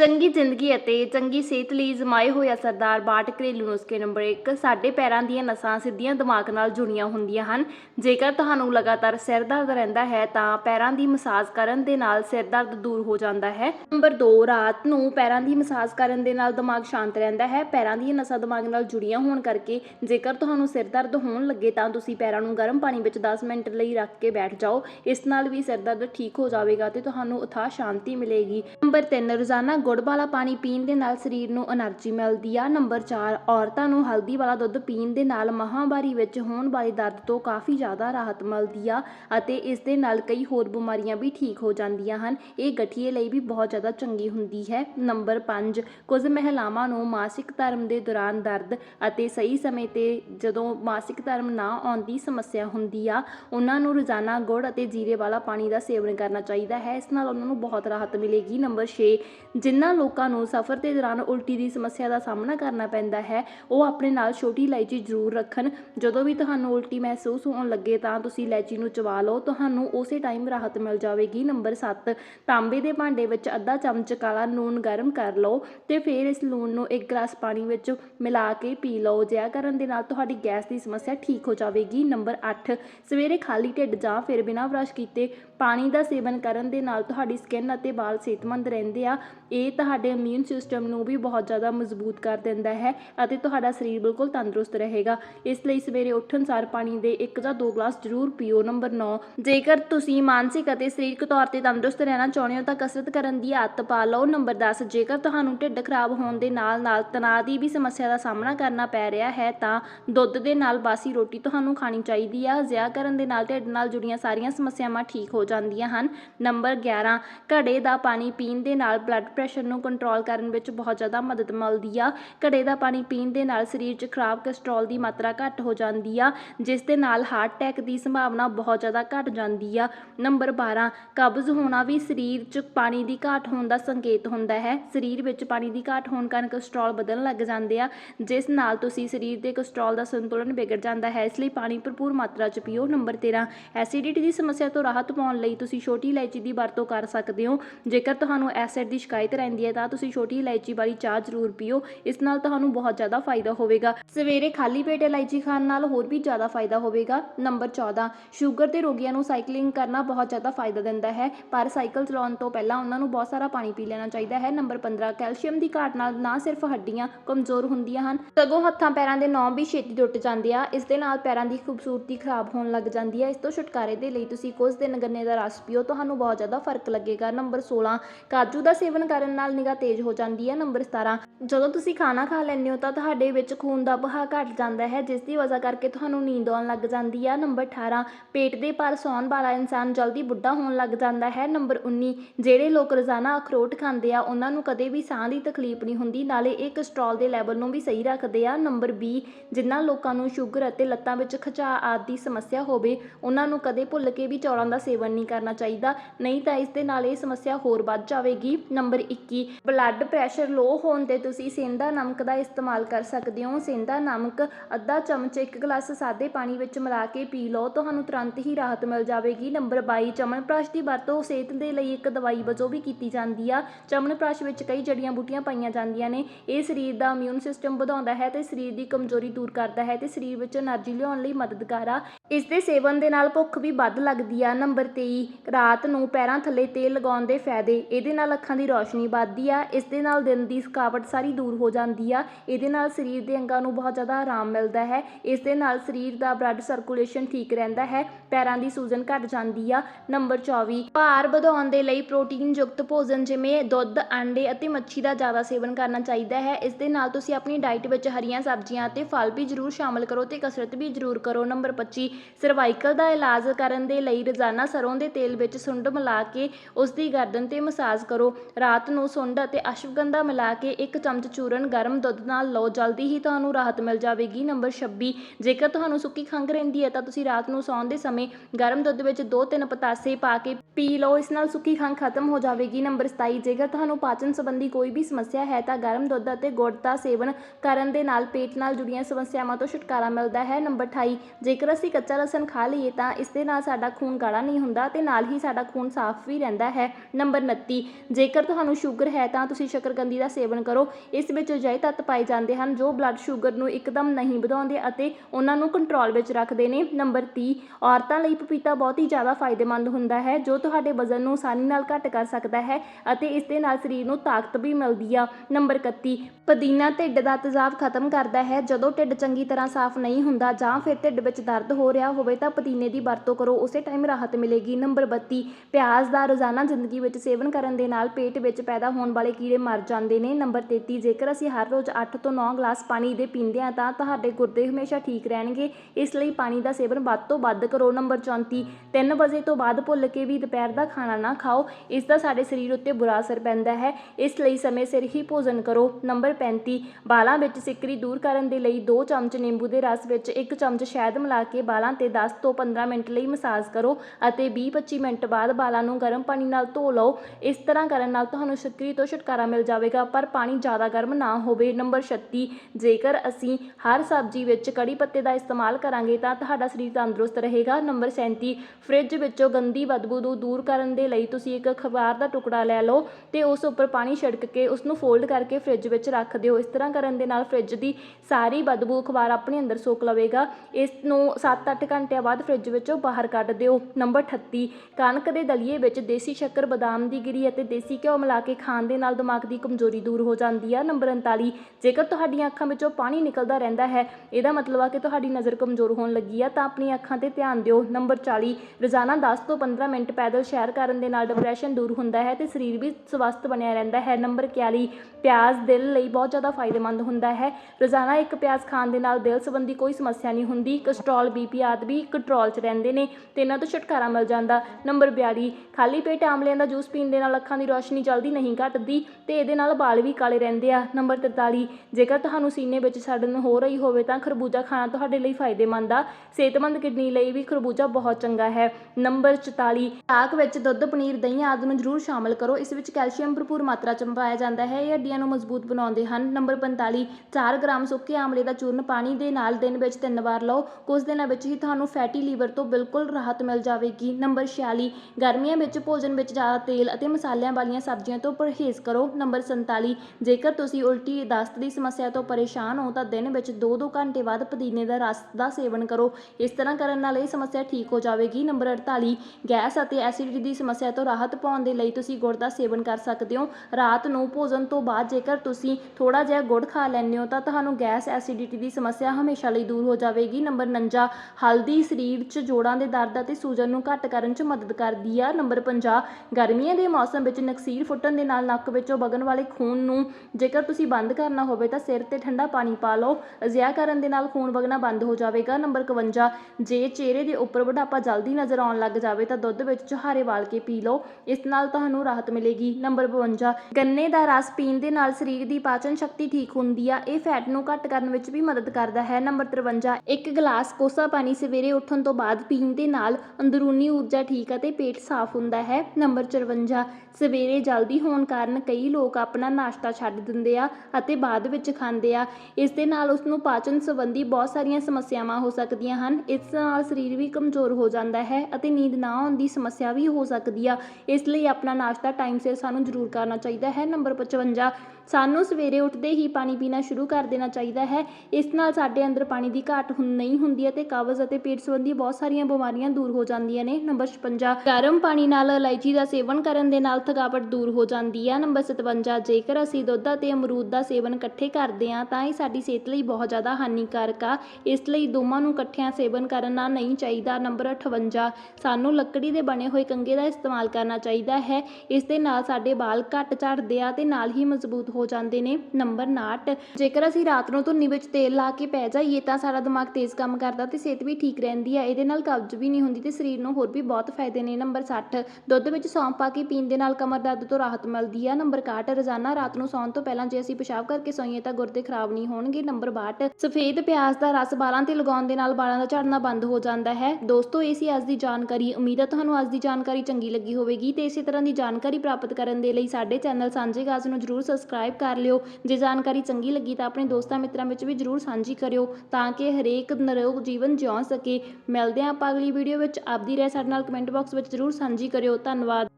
ਚੰਗੀ ਜ਼ਿੰਦਗੀ ਅਤੇ ਚੰਗੀ ਸਿਹਤ ਲਈ ਜਮਾਏ ਹੋਏ ਅਸਰਦਾਰ ਬਾਟ ਘਰੇਲੂ ਨੁਸਖੇ ਨੰਬਰ 1 ਸਾਡੇ ਪੈਰਾਂ ਦੀਆਂ ਨਸਾਂ ਸਿੱਧੀਆਂ ਦਿਮਾਗ ਨਾਲ ਜੁੜੀਆਂ ਹੁੰਦੀਆਂ ਹਨ। ਜੇਕਰ ਤੁਹਾਨੂੰ ਲਗਾਤਾਰ ਸਿਰ ਦਰਦ ਰਹਿੰਦਾ ਹੈ ਤਾਂ ਪੈਰਾਂ ਦੀ ਮਸਾਜ ਕਰਨ ਦੇ ਨਾਲ ਸਿਰ ਦਰਦ ਦੂਰ ਹੋ ਜਾਂਦਾ ਹੈ। ਨੰਬਰ 2 ਰਾਤ ਨੂੰ ਪੈਰਾਂ ਦੀ ਮਸਾਜ ਕਰਨ ਦੇ ਨਾਲ ਦਿਮਾਗ ਸ਼ਾਂਤ ਰਹਿੰਦਾ ਹੈ। ਪੈਰਾਂ ਦੀਆਂ ਨਸਾਂ ਦਿਮਾਗ ਨਾਲ ਜੁੜੀਆਂ ਹੋਣ ਕਰਕੇ ਜੇਕਰ ਤੁਹਾਨੂੰ ਸਿਰ ਦਰਦ ਹੋਣ ਲੱਗੇ ਤਾਂ ਤੁਸੀਂ ਪੈਰਾਂ ਨੂੰ ਗਰਮ ਪਾਣੀ ਵਿੱਚ 10 ਮਿੰਟ ਲਈ ਰੱਖ ਕੇ ਬੈਠ ਜਾਓ। ਇਸ ਨਾਲ ਵੀ ਸਿਰ ਦਰਦ ਠੀਕ ਹੋ ਜਾਵੇਗਾ ਤੇ ਤੁਹਾਨੂੰ ਉਥਾਹ ਸ਼ਾਂਤੀ ਮਿਲੇਗੀ। ਨੰਬਰ 3 ਰੋਜ਼ਾਨਾ ਗੁੜ ਵਾਲਾ ਪਾਣੀ ਪੀਣ ਦੇ ਨਾਲ ਸਰੀਰ ਨੂੰ ਐਨਰਜੀ ਮਿਲਦੀ ਆ। ਨੰਬਰ 4 ਔਰਤਾਂ ਨੂੰ ਹਲਦੀ ਵਾਲਾ ਦੁੱਧ ਪੀਣ ਦੇ ਨਾਲ ਮਾਹਵਾਰੀ ਵਿੱਚ ਹੋਣ ਵਾਲੇ ਦਰਦ ਤੋਂ ਕਾਫੀ ਜ਼ਿਆਦਾ ਰਾਹਤ ਮਿਲਦੀ ਆ ਅਤੇ ਇਸ ਦੇ ਨਾਲ ਕਈ ਹੋਰ ਬਿਮਾਰੀਆਂ ਵੀ ਠੀਕ ਹੋ ਜਾਂਦੀਆਂ ਹਨ। ਇਹ ਗਠੀਏ ਲਈ ਵੀ ਬਹੁਤ ਜ਼ਿਆਦਾ ਚੰਗੀ ਹੁੰਦੀ ਹੈ। ਨੰਬਰ 5 ਕੁਝ ਮਹਿਲਾਵਾਂ ਨੂੰ ਮਾਸਿਕ ਧਰਮ ਦੇ ਦੌਰਾਨ ਦਰਦ ਅਤੇ ਸਹੀ ਸਮੇਂ ਤੇ ਜਦੋਂ ਮਾਸਿਕ ਧਰਮ ਨਾ ਆਉਣ ਦੀ ਸਮੱਸਿਆ ਹੁੰਦੀ ਆ, ਉਹਨਾਂ ਨੂੰ ਰੋਜ਼ਾਨਾ ਗੁੜ ਅਤੇ ਜੀਰੇ ਵਾਲਾ ਪਾਣੀ ਦਾ ਸੇਵਨ ਕਰਨਾ ਚਾਹੀਦਾ ਹੈ। ਇਸ ਨਾਲ ਉਹਨਾਂ ਨੂੰ ਬਹੁਤ ਰਾਹਤ ਮਿਲੇਗੀ। ਨੰਬਰ 6 ਜਿਨ ਜਿਨ੍ਹਾਂ ਲੋਕਾਂ ਨੂੰ ਸਫ਼ਰ ਦੇ ਦੌਰਾਨ ਉਲਟੀ ਦੀ ਸਮੱਸਿਆ ਦਾ ਸਾਹਮਣਾ ਕਰਨਾ ਪੈਂਦਾ ਹੈ, ਉਹ ਆਪਣੇ ਨਾਲ ਛੋਟੀ ਇਲਾਇਚੀ ਜ਼ਰੂਰ ਰੱਖਣ। ਜਦੋਂ ਵੀ ਤੁਹਾਨੂੰ ਉਲਟੀ ਮਹਿਸੂਸ ਹੋਣ ਲੱਗੇ ਤਾਂ ਤੁਸੀਂ ਇਲਾਇਚੀ ਨੂੰ ਚਵਾ ਲਓ। ਤੁਹਾਨੂੰ ਉਸੇ ਟਾਈਮ ਰਾਹਤ ਮਿਲ ਜਾਵੇਗੀ। ਨੰਬਰ 7 ਤਾਂਬੇ ਦੇ ਭਾਂਡੇ ਵਿੱਚ ਅੱਧਾ ਚਮਚ ਕਾਲਾ ਲੂਣ ਗਰਮ ਕਰ ਲਓ ਤੇ ਫਿਰ ਇਸ ਲੂਣ ਨੂੰ ਇੱਕ ਗਲਾਸ ਪਾਣੀ ਵਿੱਚ ਮਿਲਾ ਕੇ ਪੀ ਲਓ। ਜਿਆ ਕਰਨ ਦੇ ਨਾਲ ਤੁਹਾਡੀ ਗੈਸ ਦੀ ਸਮੱਸਿਆ ਠੀਕ ਹੋ ਜਾਵੇਗੀ। ਨੰਬਰ 8 ਸਵੇਰੇ ਖਾਲੀ ਢਿੱਡ ਜਾਂ ਫਿਰ ਬਿਨਾਂ ਬ੍ਰਸ਼ ਕੀਤੇ ਪਾਣੀ ਦਾ ਸੇਵਨ ਕਰਨ ਦੇ ਨਾਲ ਤੁਹਾਡੀ ਸਕਿਨ ਅਤੇ ਵਾਲ ਸਿਹਤਮੰਦ ਰਹਿੰਦੇ ਆ। ਇਹ ਤੁਹਾਡੇ ਇਮਿਊਨ ਸਿਸਟਮ ਨੂੰ ਵੀ ਬਹੁਤ ਜ਼ਿਆਦਾ ਮਜ਼ਬੂਤ ਕਰ ਦਿੰਦਾ ਹੈ ਅਤੇ ਤੁਹਾਡਾ ਸਰੀਰ ਬਿਲਕੁਲ ਤੰਦਰੁਸਤ ਰਹੇਗਾ। ਇਸ ਲਈ ਸਵੇਰੇ ਉੱਠਣ ਸਾਰ ਪਾਣੀ ਦੇ ਇੱਕ ਜਾਂ ਦੋ ਗਲਾਸ ਜ਼ਰੂਰ ਪੀਓ। ਨੰਬਰ 9 ਜੇਕਰ ਤੁਸੀਂ ਮਾਨਸਿਕ ਅਤੇ ਸਰੀਰਕ ਤੌਰ ਤੇ ਤੰਦਰੁਸਤ ਰਹਿਣਾ ਚਾਹੁੰਦੇ ਹੋ ਤਾਂ ਕਸਰਤ ਕਰਨ ਦੀ ਆਦਤ ਪਾ ਲਓ। ਨੰਬਰ 10 ਜੇਕਰ ਤੁਹਾਨੂੰ ਢਿੱਡ ਖਰਾਬ ਹੋਣ ਦੇ ਨਾਲ ਨਾਲ ਤਣਾਅ ਦੀ ਵੀ ਸਮੱਸਿਆ ਦਾ ਸਾਹਮਣਾ ਕਰਨਾ ਪੈ ਰਿਹਾ ਹੈ ਤਾਂ ਦੁੱਧ ਦੇ ਨਾਲ ਬਾਸੀ ਰੋਟੀ ਤੁਹਾਨੂੰ ਖਾਣੀ ਚਾਹੀਦੀ ਆ। ਜ਼ਿਆ ਕਰਨ ਦੇ ਨਾਲ ਢਿੱਡ ਨਾਲ ਜੁੜੀਆਂ ਸਾਰੀਆਂ ਸਮੱਸਿਆਵਾਂ ਠੀਕ ਹੋ ਜਾਂਦੀਆਂ ਹਨ। ਨੰਬਰ 11 ਘੜੇ ਦਾ ਪਾਣੀ ਪੀਣ ਦੇ ਨਾਲ ਬਲੱਡ ਪ੍ਰੈਸ਼ਰ ਨੂੰ ਕੰਟਰੋਲ ਕਰਨ ਵਿੱਚ ਬਹੁਤ ਜ਼ਿਆਦਾ ਮਦਦ ਮਿਲਦੀ ਆ। ਘੜੇ ਦਾ ਪਾਣੀ ਪੀਣ ਦੇ ਨਾਲ ਸਰੀਰ 'ਚ ਖਰਾਬ ਕੋਲੇਸਟ੍ਰੋਲ ਦੀ ਮਾਤਰਾ ਘੱਟ ਹੋ ਜਾਂਦੀ ਆ, ਜਿਸ ਦੇ ਨਾਲ ਹਾਰਟ ਅਟੈਕ ਦੀ ਸੰਭਾਵਨਾ ਬਹੁਤ ਜ਼ਿਆਦਾ ਘਟ ਜਾਂਦੀ ਆ। ਨੰਬਰ 12 ਕਬਜ਼ ਹੋਣਾ ਵੀ ਸਰੀਰ 'ਚ ਪਾਣੀ ਦੀ ਘਾਟ ਹੋਣ ਦਾ ਸੰਕੇਤ ਹੁੰਦਾ ਹੈ। ਸਰੀਰ ਵਿੱਚ ਪਾਣੀ ਦੀ ਘਾਟ ਹੋਣ ਕਾਰਨ ਕੋਲੇਸਟ੍ਰੋਲ ਵਧਣ ਲੱਗ ਜਾਂਦੇ ਆ, ਜਿਸ ਨਾਲ ਤੁਸੀਂ ਸਰੀਰ ਦੇ ਕੋਲੇਸਟ੍ਰੋਲ ਦਾ ਸੰਤੁਲਨ ਵਿਗੜ ਜਾਂਦਾ ਹੈ, ਇਸ ਲਈ ਪਾਣੀ ਭਰਪੂਰ ਮਾਤਰਾ 'ਚ ਪੀਓ। ਨੰਬਰ 13 ਐਸਿਡਿਟੀ ਦੀ ਸਮੱਸਿਆ ਤੋਂ ਰਾਹਤ ਪਾਉਣ ਲਈ ਤੁਸੀਂ ਛੋਟੀ ਇਲਾਇਚੀ ਦੀ ਵਰਤੋਂ ਕਰ ਸਕਦੇ ਹੋ। ਜੇਕਰ ਤੁਹਾਨੂੰ ਐਸਿਡ ਦੀ ਸ਼ਿਕਾਇਤ ਰਹਿੰਦੀ ਹੈ ਤਾਂ ਤੁਸੀਂ ਛੋਟੀ ਇਲਾਇਚੀ ਵਾਲੀ ਚਾਹ ਜ਼ਰੂਰ ਪੀਓ। ਇਸ ਨਾਲ ਤੁਹਾਨੂੰ ਬਹੁਤ ਜ਼ਿਆਦਾ ਫਾਇਦਾ ਹੋਵੇਗਾ। ਸਵੇਰੇ ਖਾਲੀ ਪੇਟ ਇਲਾਇਚੀ ਖਾਣ ਨਾਲ ਹੋਰ ਵੀ ਜ਼ਿਆਦਾ ਫਾਇਦਾ ਹੋਵੇਗਾ। ਨੰਬਰ 14 ਸ਼ੂਗਰ ਦੇ ਰੋਗੀਆਂ ਨੂੰ ਸਾਈਕਲਿੰਗ ਕਰਨਾ ਬਹੁਤ ਜ਼ਿਆਦਾ ਫਾਇਦਾ ਦਿੰਦਾ ਹੈ, ਪਰ ਸਾਈਕਲ ਚਲਾਉਣ ਤੋਂ ਪਹਿਲਾਂ ਉਹਨਾਂ ਨੂੰ ਬਹੁਤ ਸਾਰਾ ਪਾਣੀ ਪੀ ਲੈਣਾ ਚਾਹੀਦਾ ਹੈ। ਨੰਬਰ 15 ਕੈਲਸ਼ੀਅਮ ਦੀ ਘਾਟ ਨਾਲ ਨਾ ਸਿਰਫ ਹੱਡੀਆਂ ਕਮਜ਼ੋਰ ਹੁੰਦੀਆਂ ਹਨ, ਸਗੋਂ ਹੱਥਾਂ ਪੈਰਾਂ ਦੇ ਨੌਂ ਵੀ ਛੇਤੀ ਟੁੱਟ ਜਾਂਦੇ ਆ। ਇਸ ਦੇ ਨਾਲ ਪੈਰਾਂ ਦੀ ਖੂਬਸੂਰਤੀ ਖਰਾਬ ਹੋਣ ਲੱਗ ਜਾਂਦੀ ਹੈ। ਇਸ ਤੋਂ ਛੁਟਕਾਰੇ ਦੇ ਲਈ ਤੁਸੀਂ ਕੁਝ ਦਿਨ ਗੰਨੇ ਦਾ ਰਸ ਪੀਓ, ਤੁਹਾਨੂੰ ਬਹੁਤ ਜ਼ਿਆਦਾ ਫ਼ਰਕ ਲੱਗੇਗਾ। ਨੰਬਰ 16 ਕਾਜੂ ਦਾ ਸੇਵਨ ਕਰਨ ਨਾਲ ਨਿਗਾਹ ਤੇਜ਼ ਹੋ ਜਾਂਦੀ ਹੈ ਨੰਬਰ 17 ਜਦੋਂ ਤੁਸੀਂ ਖਾਣਾ ਖਾ ਲੈਂਦੇ ਹੋ ਤਾਂ ਤੁਹਾਡੇ ਵਿੱਚ ਖੂਨ ਦਾ ਬਹਾਅ ਘਟ ਜਾਂਦਾ ਹੈ, ਜਿਸ ਦੀ ਵਜ੍ਹਾ ਕਰਕੇ ਤੁਹਾਨੂੰ ਨੀਂਦ ਆਉਣ ਲੱਗ ਜਾਂਦੀ ਹੈ। ਨੰਬਰ 18 ਪੇਟ ਦੇ ਭਾਰ ਸੌਣ ਵਾਲਾ ਇਨਸਾਨ ਜਲਦੀ ਬੁੱਢਾ ਹੋਣ ਲੱਗ ਜਾਂਦਾ ਹੈ। ਨੰਬਰ 19 ਜਿਹੜੇ ਲੋਕ ਰੋਜ਼ਾਨਾ ਅਖਰੋਟ ਖਾਂਦੇ ਆ, ਉਹਨਾਂ ਨੂੰ ਕਦੇ ਵੀ ਸਾਹ ਦੀ ਤਕਲੀਫ ਨਹੀਂ ਹੁੰਦੀ, ਨਾਲੇ ਇਹ ਕੋਲੇਸਟ੍ਰੋਲ ਦੇ ਲੈਵਲ ਨੂੰ ਵੀ ਸਹੀ ਰੱਖਦੇ ਆ। ਨੰਬਰ 20 ਜਿਨ੍ਹਾਂ ਲੋਕਾਂ ਨੂੰ ਸ਼ੂਗਰ ਅਤੇ ਲੱਤਾਂ ਵਿੱਚ ਖਿਚਾਅ ਆਦਿ ਦੀ ਸਮੱਸਿਆ ਹੋਵੇ, ਉਹਨਾਂ ਨੂੰ ਕਦੇ ਭੁੱਲ ਕੇ ਵੀ ਚੌਲਾਂ ਦਾ ਸੇਵਨ ਨਹੀਂ ਕਰਨਾ ਚਾਹੀਦਾ। ਨਹੀਂ ਤਾਂ ਇਸ ਦੇ ਨਾਲ ਇਹ ਸਮੱਸਿਆ ਹੋਰ ਵੱਧ ਜਾਵੇਗੀ। ਨੰਬਰ ਹਕੀਕੀ ਬਲੱਡ ਪ੍ਰੈਸ਼ਰ ਲੋ ਹੋਣ ਤੇ ਤੁਸੀਂ ਸੇਂਦਾ ਨਮਕ ਦਾ ਇਸਤੇਮਾਲ ਕਰ ਸਕਦੇ ਹੋ। ਸੇਂਦਾ ਨਮਕ ਅੱਧਾ ਚਮਚ, ਇੱਕ ਗਲਾਸ ਸਾਦੇ ਪਾਣੀ ਵਿੱਚ ਮਿਲਾ ਕੇ ਪੀ ਲਓ। ਤੁਹਾਨੂੰ ਤੁਰੰਤ ਹੀ ਰਾਹਤ ਮਿਲ ਜਾਵੇਗੀ। ਨੰਬਰ 22 ਚਮਨਪ੍ਰਾਸ਼ ਦੀ ਵਰਤੋਂ ਸਿਹਤ ਦੇ ਲਈ ਇੱਕ ਦਵਾਈ ਵਜੋਂ ਵੀ ਕੀਤੀ ਜਾਂਦੀ ਆ। ਚਮਨ ਚਮਨਪ੍ਰਾਸ਼ ਵਿੱਚ ਕਈ ਜੜੀਆਂ ਬੂਟੀਆਂ ਪਾਈਆਂ ਜਾਂਦੀਆਂ ਨੇ। ਇਹ ਸਰੀਰ ਦਾ ਇਮਿਊਨ ਸਿਸਟਮ ਵਧਾਉਂਦਾ ਹੈ ਤੇ ਸਰੀਰ ਦੀ ਕਮਜ਼ੋਰੀ ਦੂਰ ਕਰਦਾ ਹੈ ਤੇ ਸਰੀਰ ਵਿੱਚ એનર્ਜੀ ਲਿਆਉਣ ਲਈ ਮਦਦਗਾਰ ਆ। ਇਸ ਦੇ ਸੇਵਨ ਦੇ ਨਾਲ ਭੁੱਖ ਵੀ ਵੱਧ ਲੱਗਦੀ ਆ। ਨੰਬਰ 23 ਰਾਤ ਨੂੰ ਪੈਰਾਂ ਥੱਲੇ ਤੇਲ ਲਗਾਉਣ ਦੇ ਫਾਇਦੇ। ਇਹਦੇ ਨਾਲ ਅੱਖਾਂ ਦੀ ਰੌਸ਼ਨੀ ਵੱਧਦੀ ਆ। ਇਸ ਦੇ ਨਾਲ ਦਿਨ ਦੀ ਥਕਾਵਟ ਸਾਰੀ ਦੂਰ ਹੋ ਜਾਂਦੀ ਆ। ਇਹਦੇ ਨਾਲ ਸਰੀਰ ਦੇ ਅੰਗਾਂ ਨੂੰ ਬਹੁਤ ਜ਼ਿਆਦਾ ਆਰਾਮ ਮਿਲਦਾ ਹੈ। ਇਸ ਦੇ ਨਾਲ ਸਰੀਰ ਦਾ ਬਲੱਡ ਸਰਕੂਲੇਸ਼ਨ ਠੀਕ ਰਹਿੰਦਾ ਹੈ। ਪੈਰਾਂ ਦੀ ਸੂਜਨ ਘਟ ਜਾਂਦੀ ਆ। ਨੰਬਰ 24 ਭਾਰ ਵਧਾਉਣ ਦੇ ਲਈ ਪ੍ਰੋਟੀਨ ਯੁਕਤ ਭੋਜਨ ਜਿਵੇਂ ਦੁੱਧ, ਆਂਡੇ ਅਤੇ ਮੱਛੀ ਦਾ ਜ਼ਿਆਦਾ ਸੇਵਨ ਕਰਨਾ ਚਾਹੀਦਾ ਹੈ। ਇਸ ਦੇ ਨਾਲ ਤੁਸੀਂ ਆਪਣੀ ਡਾਈਟ ਵਿੱਚ ਹਰੀਆਂ ਸਬਜ਼ੀਆਂ ਅਤੇ ਫਲ ਵੀ ਜ਼ਰੂਰ ਸ਼ਾਮਲ ਕਰੋ ਤੇ ਕਸਰਤ ਵੀ ਜ਼ਰੂਰ ਕਰੋ। ਨੰਬਰ 25 ਸਰਵਾਈਕਲ ਦਾ ਇਲਾਜ ਕਰਨ ਦੇ ਲਈ ਰੋਜ਼ਾਨਾ ਸਰੋਂ ਦੇ ਤੇਲ ਵਿੱਚ ਸੁੰਡ ਮਿਲਾ ਕੇ ਉਸ ਦੀ ਗਰਦਨ ਤੇ ਮਸਾਜ ਕਰੋ। ਰਾਤ ਨੂੰ ਸੁੰਡ ਅਤੇ ਅਸ਼ਵਗੰਧਾ ਮਿਲਾ ਕੇ ਇੱਕ ਚਮਚ ਚੂਰਨ ਗਰਮ ਦੁੱਧ ਨਾਲ ਲਓ। ਜਲਦੀ ਹੀ ਤੁਹਾਨੂੰ ਰਾਹਤ ਮਿਲ ਜਾਵੇਗੀ। ਨੰਬਰ 26 ਜੇਕਰ ਤੁਹਾਨੂੰ ਸੁੱਕੀ ਖੰਘ ਰਹਿੰਦੀ ਹੈ ਤਾਂ ਤੁਸੀਂ ਰਾਤ ਨੂੰ ਸੌਣ ਦੇ ਸਮੇਂ ਗਰਮ ਦੁੱਧ ਵਿੱਚ 2-3 ਪਤਾਸੇ ਪਾ ਕੇ ਪੀ ਲਓ। ਇਸ ਨਾਲ ਸੁੱਕੀ ਖੰਘ ਖਤਮ ਹੋ ਜਾਵੇਗੀ। ਨੰਬਰ 27 ਜੇਕਰ ਤੁਹਾਨੂੰ ਪਾਚਨ ਸੰਬੰਧੀ ਕੋਈ ਵੀ ਸਮੱਸਿਆ ਹੈ ਤਾਂ ਗਰਮ ਦੁੱਧ ਅਤੇ ਗੁੜ ਦਾ ਸੇਵਨ ਕਰਨ ਦੇ ਨਾਲ ਪੇਟ ਨਾਲ ਜੁੜੀਆਂ ਸਮੱਸਿਆਵਾਂ ਤੋਂ ਛੁਟਕਾਰਾ ਮਿਲਦਾ ਹੈ। ਨੰਬਰ 28 ਜੇਕਰ ਅਸੀਂ ਕੱਚਾ ਲਸਣ ਖਾ ਲਈਏ ਤਾਂ ਇਸ ਦੇ ਨਾਲ ਸਾਡਾ ਖੂਨ ਗਾੜਾ ਨਹੀਂ ਹੁੰਦਾ ਤੇ ਨਾਲ ਹੀ ਸਾਡਾ ਖੂਨ ਸਾਫ਼ ਵੀ ਰਹਿੰਦਾ ਹੈ। ਨੰਬਰ 29 ਜੇਕਰ ਤੁਹਾਨੂੰ ਸ਼ੂਗਰ ਹੈ ਤਾਂ ਤੁਸੀਂ ਸ਼ੱਕਰਕੰਦੀ ਦਾ ਸੇਵਨ ਕਰੋ। ਇਸ ਵਿੱਚ ਅਜਿਹੇ ਤੱਤ ਪਾਏ ਜਾਂਦੇ ਹਨ ਜੋ ਬਲੱਡ ਸ਼ੂਗਰ ਨੂੰ ਇੱਕਦਮ ਨਹੀਂ ਵਧਾਉਂਦੇ ਅਤੇ ਉਹਨਾਂ ਨੂੰ ਕੰਟਰੋਲ ਵਿੱਚ ਰੱਖਦੇ ਨੇ। ਨੰਬਰ 30 ਔਰਤਾਂ ਲਈ ਪਪੀਤਾ ਬਹੁਤ ਹੀ ਜ਼ਿਆਦਾ ਫਾਇਦੇਮੰਦ ਹੁੰਦਾ ਹੈ ਜੋ ਤੁਹਾਡੇ ਵਜ਼ਨ ਨੂੰ ਆਸਾਨੀ ਨਾਲ ਘੱਟ ਕਰ ਸਕਦਾ ਹੈ ਅਤੇ ਇਸ ਦੇ ਨਾਲ ਸਰੀਰ ਨੂੰ ਤਾਕਤ ਵੀ ਮਿਲਦੀ ਆ। ਨੰਬਰ 31 ਪੁਦੀਨਾ ਢਿੱਡ ਦਾ ਤੇਜ਼ਾਬ ਖਤਮ ਕਰਦਾ ਹੈ। ਜਦੋਂ ਢਿੱਡ ਚੰਗੀ ਤਰ੍ਹਾਂ ਸਾਫ਼ ਨਹੀਂ ਹੁੰਦਾ ਜਾਂ ਫਿਰ ਢਿੱਡ ਵਿੱਚ ਦਰਦ ਹੋ ਰਿਹਾ ਹੋਵੇ ਤਾਂ ਪੁਦੀਨੇ ਦੀ ਵਰਤੋਂ ਕਰੋ, ਉਸੇ ਟਾਈਮ ਰਾਹਤ ਮਿਲੇਗੀ। ਨੰਬਰ 32 ਪਿਆਜ਼ ਦਾ ਰੋਜ਼ਾਨਾ ਜ਼ਿੰਦਗੀ ਵਿੱਚ ਸੇਵਨ ਕਰਨ ਦੇ ਨਾਲ ਪੇਟ ਵਿੱਚ ਪੈਦਾ ਹੋਣ ਵਾਲੇ ਕੀੜੇ ਮਰ ਜਾਂਦੇ ਨੇ। ਨੰਬਰ 33 ਜੇਕਰ ਅਸੀਂ ਹਰ ਰੋਜ਼ 8 ਤੋਂ 9 ਗਲਾਸ ਪਾਣੀ ਦੇ ਪੀਂਦੇ ਹਾਂ ਤਾਂ ਤੁਹਾਡੇ ਗੁਰਦੇ ਹਮੇਸ਼ਾ ਠੀਕ ਰਹਿਣਗੇ। ਇਸ ਲਈ ਪਾਣੀ ਦਾ ਸੇਵਨ ਵੱਧ ਤੋਂ ਵੱਧ ਕਰੋ। ਨੰਬਰ 34 3 ਵਜੇ ਤੋਂ ਬਾਅਦ ਭੁੱਲ ਕੇ ਵੀ ਦੁਪਹਿਰ ਦਾ ਖਾਣਾ ਨਾ ਖਾਓ। ਇਸ ਦਾ ਸਾਡੇ ਸਰੀਰ ਉੱਤੇ ਬੁਰਾ ਅਸਰ ਪੈਂਦਾ ਹੈ। ਇਸ ਲਈ ਸਮੇਂ ਸਿਰ ਹੀ ਭੋਜਨ ਕਰੋ। ਨੰਬਰ 35 ਬਾਲਾਂ ਵਿੱਚ ਸਿੱਕਰੀ ਦੂਰ ਕਰਨ ਦੇ ਲਈ 2 ਚਮਚ ਨਿੰਬੂ ਦੇ ਰਸ ਵਿੱਚ 1 ਚਮਚ ਸ਼ਹਿਦ ਮਿਲਾ ਕੇ ਵਾਲਾਂ ਤੇ 10 ਤੋਂ 15 ਮਿੰਟ ਲਈ ਮਸਾਜ ਕਰੋ ਅਤੇ 20-25 ਮਿੰਟ ਬਾਅਦ ਵਾਲਾਂ ਨੂੰ ਗਰਮ ਪਾਣੀ ਨਾਲ ਧੋ ਲਓ। ਇਸ ਤਰ੍ਹਾਂ ਕਰਨ ਨਾਲ ਤੁਹਾਨੂੰ ਸਿੱਕਰੀ ਤੋਂ ਛੁਟਕਾਰਾ ਮਿਲ ਜਾਵੇਗਾ, ਪਰ ਪਾਣੀ ਜ਼ਿਆਦਾ ਗਰਮ ਨਾ ਹੋਵੇ। ਨੰਬਰ 36 ਜੇਕਰ ਅਸੀਂ ਹਰ ਸਬਜ਼ੀ ਵਿੱਚ ਕੜੀ ਪੱਤੇ ਦਾ ਇਸਤੇਮਾਲ ਕਰਾਂਗੇ ਤਾਂ ਤੁਹਾਡਾ ਸਰੀਰ ਤੰਦਰੁਸਤ ਰਹੇਗਾ। ਨੰਬਰ 37 ਫ੍ਰਿਜ ਵਿੱਚੋਂ ਗੰਦੀ ਬਦਬੂ ਨੂੰ ਦੂਰ ਕਰਨ ਦੇ ਲਈ ਤੁਸੀਂ ਇੱਕ ਅਖਬਾਰ ਦਾ ਟੁਕੜਾ ਲੈ ਲਓ ਤੇ ਉਸ ਉੱਪਰ ਪਾਣੀ ਛਿੜਕ ਕੇ ਉਸ ਨੂੰ ਫੋਲਡ ਕਰਕੇ ਫ੍ਰਿਜ ਵਿੱਚ ਰੱਖ ਦਿਓ। ਇਸ ਤਰ੍ਹਾਂ ਕਰਨ ਦੇ ਨਾਲ ਫ੍ਰਿਜ ਦੀ ਸਾਰੀ ਬਦਬੂ ਅਖਬਾਰ ਆਪਣੇ ਅੰਦਰ ਸੋਖ ਲਵੇਗਾ। ਇਸ ਨੂੰ 7-8 ਘੰਟਿਆਂ ਬਾਅਦ ਫ੍ਰਿਜ ਵਿੱਚੋਂ ਬਾਹਰ ਕੱਢ ਦਿਓ। ਨੰਬਰ 38 ਕਣਕ ਦੇ ਦਲੀਏ ਵਿੱਚ ਦੇਸੀ ਸ਼ੱਕਰ, ਬਦਾਮ ਦੀ ਗਿਰੀ ਅਤੇ ਦੇਸੀ ਘਿਓ ਮਿਲਾ ਕੇ ਖਾਣ ਦੇ ਨਾਲ ਦਿਮਾਗ ਦੀ ਕਮਜ਼ੋਰੀ ਦੂਰ ਹੋ ਜਾਂਦੀ ਆ। ਨੰਬਰ 39 ਜੇਕਰ ਤੁਹਾਡੀਆਂ ਅੱਖਾਂ ਵਿੱਚੋਂ ਪਾਣੀ ਨਿਕਲਦਾ ਰਹਿੰਦਾ ਹੈ, ਇਹਦਾ ਮਤਲਬ ਆ ਕਿ ਤੁਹਾਡੀ ਨਜ਼ਰ ਕਮਜ਼ੋਰ ਹੋਣ ਲੱਗੀ ਆ, ਤਾਂ ਆਪਣੀਆਂ ਅੱਖਾਂ ਤੇ ਧਿਆਨ ਦਿਓ। ਨੰਬਰ 40 ਰੋਜ਼ਾਨਾ 10 ਤੋਂ 15 ਮਿੰਟ ਪੈਦਲ ਸੈਰ ਕਰਨ ਦੇ ਨਾਲ ਡਿਪਰੈਸ਼ਨ ਦੂਰ ਹੁੰਦਾ ਹੈ ਤੇ ਸਰੀਰ ਵੀ ਸਵਸਥ ਬਣਿਆ ਰਹਿੰਦਾ ਹੈ। ਨੰਬਰ 41 ਪਿਆਜ਼ ਦਿਲ ਲਈ ਬਹੁਤ ਜ਼ਿਆਦਾ ਫਾਇਦੇਮੰਦ ਹੁੰਦਾ ਹੈ। ਰੋਜ਼ਾਨਾ ਇੱਕ ਪਿਆਜ਼ ਖਾਣ ਦੇ ਨਾਲ ਦਿਲ ਸੰਬੰਧੀ ਕੋਈ ਸਮੱਸਿਆ ਨਹੀਂ ਹੁੰਦੀ। ਕੋਲੇਸਟ੍ਰੋਲ ਬੀਪੀ ਆਦਿ ਵੀ ਕੰਟਰੋਲ 'ਚ ਰਹਿੰਦੇ ਨੇ ਤੇ ਇਹਨਾਂ ਤੋਂ ਛੁਟਕਾਰਾ ਮਿਲ ਜਾਂਦਾ। ਨੰਬਰ 42 ਖਾਲੀ ਪੇਟ ਆਮਲਿਆਂ ਦਾ ਜੂਸ ਪੀਣ ਦੇ ਨਾਲ ਅੱਖਾਂ ਦੀ ਰੋਸ਼ਨੀ ਜਲਦੀ ਨਹੀਂ ਘਟਦੀ ਤੇ ਇਹਦੇ ਨਾਲ ਵਾਲ ਵੀ ਕਾਲੇ ਰਹਿੰਦੇ ਆ। ਨੰਬਰ 43 ਜੇਕਰ ਤੁਹਾਨੂੰ ਸੀਨੇ ਵਿੱਚ ਸੜਨ ਹੋ ਰਹੀ ਹੋਵੇ ਤਾਂ ਖਰਬੂਜਾ ਖਾਣਾ ਤੁਹਾਡੇ ਲਈ ਫਾਇਦੇਮੰਦ ਆ। ਸਿਹਤਮੰਦ ਕਿਡਨੀ ਲਈ ਵੀ ਖਰਬੂਜਾ ਬਹੁਤ ਚੰਗਾ ਹੈ। ਨੰਬਰ 44 ਸਾਗ ਵਿੱਚ ਦੁੱਧ, ਪਨੀਰ, ਦਹੀਂ ਆਦਿ ਨੂੰ ਜ਼ਰੂਰ ਸ਼ਾਮਲ ਕਰੋ। ਇਸ ਵਿੱਚ ਕੈਲਸ਼ੀਅਮ ਭਰਪੂਰ ਮਾਤਰਾ ਚ ਪਾਇਆ ਜਾਂਦਾ ਹੈ, ਇਹ ਹੱਡੀਆਂ ਨੂੰ ਮਜ਼ਬੂਤ ਬਣਾਉਂਦੇ ਹਨ। ਨੰਬਰ 45 4 ਗ੍ਰਾਮ ਸੁੱਕੇ ਆਮਲੇ ਦਾ ਚੂਰਨ ਪਾਣੀ ਦੇ ਨਾਲ ਦਿਨ ਵਿੱਚ ਤਿੰਨ ਵਾਰ ਲਓ। ਕੁਝ ਦਿਨਾਂ ਵਿੱਚ ਹੀ ਤੁਹਾਨੂੰ ਫੈਟੀ ਲੀਵਰ ਤੋਂ ਬਿਲਕੁਲ ਰਾਹਤ ਮਿਲ ਜਾਵੇਗੀ। ਨੰਬਰ 46 ਗਰਮੀਆਂ ਵਿੱਚ ਭੋਜਨ ਵਿੱਚ ਜ਼ਿਆਦਾ ਤੇਲ ਅਤੇ ਮਸਾਲਿਆਂ ਵਾਲੀਆਂ ਸਬਜ਼ੀਆਂ ਤੋਂ ਪਰਹੇਜ਼ ਕਰੋ। ਨੰਬਰ 47 ਜੇਕਰ ਤੁਸੀਂ ਉਲਟੀ ਦਸਤ ਦੀ ਸਮੱਸਿਆ ਤੋਂ ਪਰੇਸ਼ਾਨ ਹੋ, ਤਾਂ ਦਿਨ ਵਿੱਚ 2-2 ਘੰਟੇ ਬਾਅਦ ਪੁਦੀਨੇ ਦਾ ਰਸ ਦਾ ਸੇਵਨ ਕਰੋ। ਇਸ ਤਰ੍ਹਾਂ ਕਰਨ ਨਾਲ ਇਹ ਸਮੱਸਿਆ ਠੀਕ ਹੋ ਜਾਵੇਗੀ। ਨੰਬਰ 48 ਗੈਸ ਅਤੇ ਐਸਿਡਿਟੀ ਦੀ ਸਮੱਸਿਆ ਤੋਂ ਰਾਹਤ ਪਾਉਣ ਦੇ ਲਈ ਤੁਸੀਂ ਗੁੜ ਦਾ ਸੇਵਨ ਕਰ ਸਕਦੇ ਹੋ। ਰਾਤ ਨੂੰ ਭੋਜਨ ਤੋਂ ਬਾਅਦ ਜੇਕਰ ਤੁਸੀਂ ਥੋੜਾ ਜਿਹਾ ਗੁੜ ਖਾ ਲੈਂਦੇ ਹੋ, ਤਾਂ ਤੁਹਾਨੂੰ ਗੈਸ ਐਸਿਡਿਟੀ ਦੀ ਸਮੱਸਿਆ ਹਮੇਸ਼ਾ ਲਈ ਦੂਰ ਹੋ ਜਾਵੇਗੀ। ਨੰਬਰ 49 ਹਲਦੀ ਸਰੀਰ 'ਚ ਜੋੜਾਂ ਦੇ ਦਰਦ ਅਤੇ ਸੂਜਨ ਨੂੰ ਘੱਟ ਕਰਨ 'ਚ ਮਦਦ ਕਰਦੀ ਆ। ਨੰਬਰ 50 ਗਰਮੀਆਂ ਦੇ ਮੌਸਮ ਵਿੱਚ ਨਕਸੀਰ ਫੁੱਟਣ ਦੇ ਨਾਲ ਨੱਕ ਵਿੱਚੋਂ ਵਗਣ ਵਾਲੇ ਖੂਨ ਨੂੰ ਜੇਕਰ ਤੁਸੀਂ ਬੰਦ ਕਰਨਾ ਹੋਵੇ ਤਾਂ ਸਿਰ ਤੇ ਠੰਡਾ ਪਾਣੀ ਪਾ ਲਓ। ਅਜਿਹਾ ਕਰਨ ਦੇ ਨਾਲ ਖੂਨ ਵਗਣਾ ਬੰਦ ਹੋ ਜਾਵੇਗਾ। ਨੰਬਰ 51 ਜੇ ਚਿਹਰੇ ਦੇ ਉੱਪਰ ਬੁਢਾਪਾ ਜਲਦੀ ਨਜ਼ਰ ਆਉਣ ਲੱਗ ਜਾਵੇ ਤਾਂ ਦੁੱਧ ਵਿੱਚ ਚੁਹਾਰੇ ਵਾਲ ਕੇ ਪੀ ਲਓ। ਇਸ ਨਾਲ ਤੁਹਾਨੂੰ ਰਾਹਤ ਮਿਲੇਗੀ। ਨੰਬਰ 52 ਗੰਨੇ ਦਾ ਰਸ ਪੀਣ ਦੇ ਨਾਲ ਸਰੀਰ ਦੀ ਪਾਚਨ ਸ਼ਕਤੀ ਠੀਕ ਹੁੰਦੀ ਆ। ਇਹ ਫੈਟ ਨੂੰ ਘੱਟ ਕਰਨ ਵਿੱਚ ਵੀ ਮਦਦ ਕਰਦਾ ਹੈ। ਨੰਬਰ 53 ਇੱਕ ਗਲਾਸ ਕੋਸਾ ਪਾਣੀ ਪਾਣੀ ਸਵੇਰੇ ਉੱਠਣ ਤੋਂ ਬਾਅਦ ਪੀਣ ਦੇ ਨਾਲ ਅੰਦਰੂਨੀ ਊਰਜਾ ਠੀਕ ਅਤੇ ਪੇਟ ਸਾਫ਼ ਹੁੰਦਾ ਹੈ। ਨੰਬਰ 54 ਸਵੇਰੇ ਜਲਦੀ ਹੋਣ ਕਾਰਨ ਕਈ ਲੋਕ ਆਪਣਾ ਨਾਸ਼ਤਾ ਛੱਡ ਦਿੰਦੇ ਆ ਅਤੇ ਬਾਅਦ ਵਿੱਚ ਖਾਂਦੇ ਆ। ਇਸ ਦੇ ਨਾਲ ਉਸ ਨੂੰ ਪਾਚਨ ਸੰਬੰਧੀ ਬਹੁਤ ਸਾਰੀਆਂ ਸਮੱਸਿਆਵਾਂ ਹੋ ਸਕਦੀਆਂ ਹਨ। ਇਸ ਨਾਲ ਸਰੀਰ ਵੀ ਕਮਜ਼ੋਰ ਹੋ ਜਾਂਦਾ ਹੈ ਅਤੇ ਨੀਂਦ ਨਾ ਆਉਣ ਦੀ ਸਮੱਸਿਆ ਵੀ ਹੋ ਸਕਦੀ ਆ। ਇਸ ਲਈ ਆਪਣਾ ਨਾਸ਼ਤਾ ਟਾਈਮ ਸਿਰ ਸਾਨੂੰ ਜ਼ਰੂਰ ਕਰਨਾ ਚਾਹੀਦਾ ਹੈ। ਨੰਬਰ 55 ਸਾਨੂੰ ਸਵੇਰੇ ਉੱਠਦੇ ਹੀ ਪਾਣੀ ਪੀਣਾ ਸ਼ੁਰੂ ਕਰ ਦੇਣਾ ਚਾਹੀਦਾ ਹੈ। ਇਸ ਨਾਲ ਸਾਡੇ ਅੰਦਰ ਪਾਣੀ ਦੀ ਘਾਟ ਹੁੰ, ਨਹੀਂ ਹੁੰਦੀ ਅਤੇ ਕਬਜ਼ ਅਤੇ ਪੇਟ ਸੰਬੰਧੀ ਬਹੁਤ ਸਾਰੀਆਂ ਬਿਮਾਰੀਆਂ ਦੂਰ ਹੋ ਜਾਂਦੀਆਂ ਨੇ। ਨੰਬਰ 56 ਗਰਮ ਪਾਣੀ ਨਾਲ ਇਲਾਇਚੀ ਦਾ ਸੇਵਨ ਕਰਨ ਦੇ ਨਾਲ ਥਕਾਵਟ ਦੂਰ ਹੋ ਜਾਂਦੀ ਆ। ਨੰਬਰ 57 ਜੇਕਰ ਅਸੀਂ ਦੁੱਧ ਅਤੇ ਅਮਰੂਦ ਦਾ ਸੇਵਨ ਇਕੱਠੇ ਕਰਦੇ ਹਾਂ, ਤਾਂ ਇਹ ਸਾਡੀ ਸਿਹਤ ਲਈ ਬਹੁਤ ਜ਼ਿਆਦਾ ਹਾਨੀਕਾਰਕ ਆ। ਇਸ ਲਈ ਦੋਵਾਂ ਨੂੰ ਇਕੱਠਿਆਂ ਸੇਵਨ ਕਰਨਾ ਨਹੀਂ ਚਾਹੀਦਾ। ਨੰਬਰ 58 ਸਾਨੂੰ ਲੱਕੜੀ ਦੇ ਬਣੇ ਹੋਏ ਕੰਗੇ ਦਾ ਇਸਤੇਮਾਲ ਕਰਨਾ ਚਾਹੀਦਾ ਹੈ। ਇਸ ਦੇ ਨਾਲ ਸਾਡੇ ਵਾਲ ਘੱਟ ਝੜਦੇ ਆ ਤੇ ਨਾਲ ਹੀ ਮਜ਼ਬੂਤ ਹੋ ਜਾਂਦੇ ਨੇ। ਨੰਬਰ 59 ਜੇਕਰ ਅਸੀਂ ਰਾਤ ਨੂੰ ਧੁੰਨੀ ਵਿੱਚ ਤੇਲ ਲਾ ਕੇ ਪੈ ਜਾਈਏ, ਤਾਂ ਸਾਡਾ ਦਿਮਾਗ ਤੇਜ਼ ਕੰਮ ਕਰਦਾ ਤੇ ਸਿਹਤ ਵੀ ਠੀਕ ਰਹਿੰਦੀ ਹੈ ਇਹਦੇ ਨਾਲ ਕਬਜ਼ ਵੀ ਨਹੀਂ ਹੁੰਦੀ ਤੇ ਸਰੀਰ ਨੂੰ ਹੋਰ ਵੀ ਬਹੁਤ ਫਾਇਦੇ ਨੇ। ਨੰਬਰ 60 ਦੁੱਧ ਵਿੱਚ ਸੌਂਫ ਪਾ ਕੇ ਪੀਣ ਦੇ ਨਾਲ ਕਮਰ ਦਰਦ ਤੋਂ ਰਾਹਤ ਮਿਲਦੀ ਆ। ਨੰਬਰ 61 ਰੋਜ਼ਾਨਾ ਰਾਤ ਨੂੰ ਸੌਣ ਤੋਂ ਪਹਿਲਾਂ ਜੇ ਅਸੀਂ ਪਿਸ਼ਾਬ ਕਰਕੇ ਸੋਈਏ ਤਾਂ ਗੁਰਦੇ ਖਰਾਬ ਨਹੀਂ ਹੋਣਗੇ। ਨੰਬਰ 62 ਸਫੇਦ ਪਿਆਜ਼ ਦਾ ਰਸ ਬਾਲਾਂ ਤੇ ਲਗਾਉਣ ਦੇ ਨਾਲ ਵਾਲਾਂ ਦਾ ਝੜਨਾ ਬੰਦ ਹੋ ਜਾਂਦਾ ਹੈ। ਦੋਸਤੋ, ਇਹ ਸੀ ਅੱਜ ਦੀ ਜਾਣਕਾਰੀ। ਉਮੀਦ ਹੈ ਤੁਹਾਨੂੰ ਅੱਜ ਦੀ ਜਾਣਕਾਰੀ ਚੰਗੀ ਲੱਗੀ ਹੋਵੇਗੀ ਤੇ ਇਸੇ ਤਰ੍ਹਾਂ ਦੀ ਜਾਣਕਾਰੀ ਪ੍ਰਾਪਤ ਕਰਨ ਦੇ ਲਈ ਸਾਡੇ ਚੈਨਲ ਸਾਂਝੇ ਗਾਜ਼ ਨੂੰ ਜਰੂਰ ਸਬਸਕ੍ਰਾਈਬ ਕਰ ਲਿਓ। ਜੇ ਜਾਣਕਾਰੀ ਚੰਗੀ ਲੱਗੀ ਤਾਂ ਆਪਣੇ ਦੋਸਤਾਂ ਮਿੱਤਰਾਂ ਵਿੱਚ ਵੀ ਜਰੂਰ ਸਾਂਝੀ ਕਰਿਓ ਤਾਂ ਕਿ ਹਰੇਕ ਨਿਰੋਗ ਜੀਵਨ ਜਿਉਣ ਪਹੁੰਚ ਸਕੇ। ਮਿਲਦੇ ਹਾਂ ਆਪਾਂ ਅਗਲੀ ਵੀਡੀਓ ਵਿੱਚ। ਆਪਦੀ ਰਾਏ ਸਾਡੇ ਨਾਲ ਕਮੈਂਟ ਬਾਕਸ ਵਿੱਚ ਜ਼ਰੂਰ ਸਾਂਝੀ ਕਰਿਓ। ਧੰਨਵਾਦ।